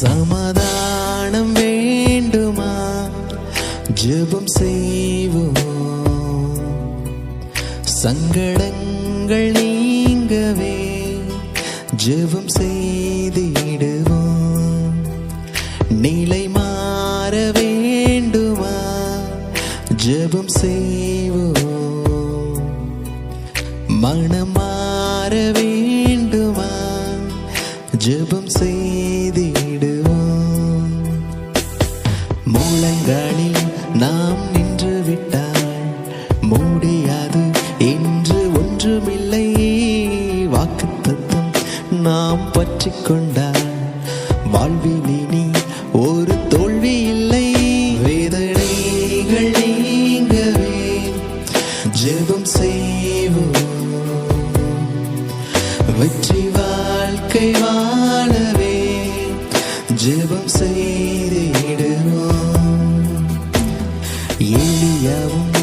சமாதானம் வேண்டுமா? ஜெபம் செய்வோம்? சங்கடங்கள் நீங்கவே ஜெபம் செய்திடுவோம் நிலை மாற வேண்டுமா? ஜெபம் செய்வோம்? மனம் மாற வேண்டுமா? ஜெபம் செய் மூலங்களில் நாம் நின்று விட்டால் முடியாது என்று ஒன்றுமில்லை. வாக்குத்தத்தம் நாம் பற்றி கொண்டால் வாழ்வினி ஒரு தோல்வி இல்லை. வேதனைகள் ஜெபம் செய்வோம். வெற்றி வாழ்க்கை வாழவே ஜெபம் செய்தே நீயாவும்